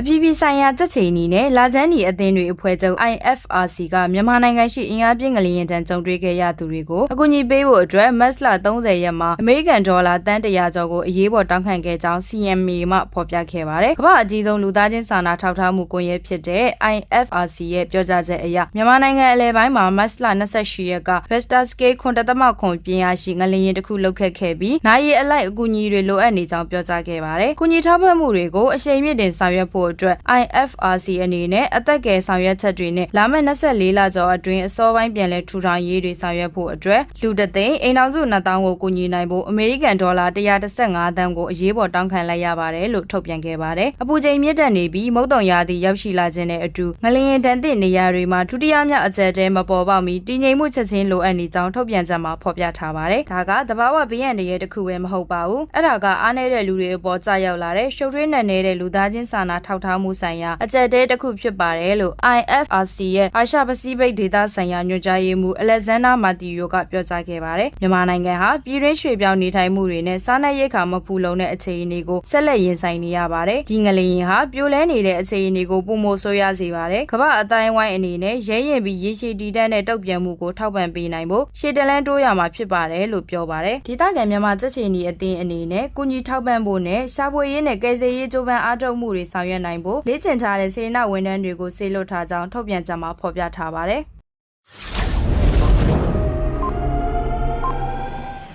အပြည်ပြည်ဆိုင်ရာကြက်ချီနီနဲ့လာချမ်းနီအသင်းတွေအဖွဲ့ချုပ် IFRC ကမြန်မာနိုင်ငံရှိအင်အားပြင်းငလျင်တန်ကြုံတွေ့ခဲ့ရသူတွေကိုအကူအညီပေးဖို့အတွက်မတ်လ30ရက်မှာအမေရိကန်ဒေါ်လာတန်100ကျော်ကိုအရေးပေါ်တောင်းခံခဲ့ကြောင်း CMA မှဖော်ပြခဲ့ပါတယ်။ကမ္ဘာအကြီးဆုံးလူသားချင်းစာနာထောက်ထားမှုကွန်ရက်ဖြစ်တဲ့ IFRC ရဲ့ပြောကြားချက်အရမြန်မာနိုင်ငံအလဲပိုင်းမှာမတ်လ28ရက်က Richter scale 9.9ပြင်းအားရှိငလျင်တစ်ခုလှုပ်ခတ်ခဲ့ပြီးနိုင်ရီအလိုက်အကူအညီတွေလိုအပ်နေကြောင်းပြောကြားခဲ့ပါတယ်။ကူညီထောက်ပံ့မှုတွေကိုအရှိန်မြင့်တင်ဆောင်ရွက်ဖို့အတွက် IFRC အနေနဲ့အသက်ကယ်ဆောင်ရွက်ချက်တွေနဲ့လာမယ့်24လကျော်အတွင်းအစောပိုင်းပြန်လည်ထူထောင်ရေးတွေဆောင်ရွက်ဖို့အတွက်လူတစ်သိန်းအိမ်အောင်စု2000ကိုကူညီနိုင်ဖို့အမေရိကန်ဒေါ်လာ135သန်းကိုအရေးပေါ်တောင်းခံလိုက်ရပါတယ်လို့ထုတ်ပြန်ခဲ့ပါတယ်။အပူချိန်မြင့်တက်နေပြီးမုတ်တုံရာသီရောက်ရှိလာခြင်းနဲ့အတူငလျင်တန်တဲ့နေရာတွေမှာဒုတိယမြောက်အကျယ်တဲမပေါ်ပေါက်မီတည်ငြိမ်မှုချက်ချင်းလိုအပ်နေကြောင်းထုတ်ပြန်ချက်မှာဖော်ပြထားပါတယ်။ဒါကတဘာဝဘေးရန်တွေရဲ့တစ်ခုပဲမဟုတ်ပါဘူး။အဲ့ဒါကအားနည်းတဲ့လူတွေအပေါ်ကြာရောက်လာတဲ့ရှုပ်ထွေးနက်နေတဲ့လူသားချင်းစာနာထောက်ထားမှုဆိုင်ရာအကျယ်တဲတစ်ခုဖြစ်ပါတယ်လို့ IFRC ရဲ့အာရှပစိဖိတ်ဒေသဆိုင်ရာညွှန်ကြားရေးမှူးအလက်ဇန်နာမာတီယိုကပြောကြားခဲ့ပါတယ်။မြန်မာနိုင်ငံဟာပြည်တွင်းရွှေ့ပြောင်းနေထိုင်မှုတွေနဲ့စားနပ်ရိက္ခာမဖူလုံတဲ့အခြေအနေကိုဆက်လက်ရင်ဆိုင်နေရပါတယ်။ဒီငလျင်ဟာပြိုလဲနေတဲ့အခြေအနေကိုပုံမိုဆိုးရစေပါတယ်။ကမ္ဘာအတိုင်းဝိုင်းအနေနဲ့ရဲရင်ပြီးရေရှည်တည်တတ်တဲ့တုတ်ပြန်မှုကိုထောက်ပံ့ပေးနိုင်ဖို့ရှေ့တလန်းတိုးရမှာဖြစ်ပါတယ်လို့ပြောပါတယ်။ဒေသခံမြန်မာစက်ချီနီအသင်းအနေနဲ့ကုညီထောက်ပံ့ဖို့နဲ့ရှာဖွေရေးနဲ့ကယ်ဆယ်ရေးကြိုးပမ်းအားထုတ်မှုတွေဆောင်ရွက်နိုင်ဖို့လေ့ကျင့်ထားတဲ့စေနာဝန်ထမ်းတွေကိုစေလွတ်ထားကြောင်းထုတ်ပြန်ကြမှာဖော်ပြထားပါတယ်။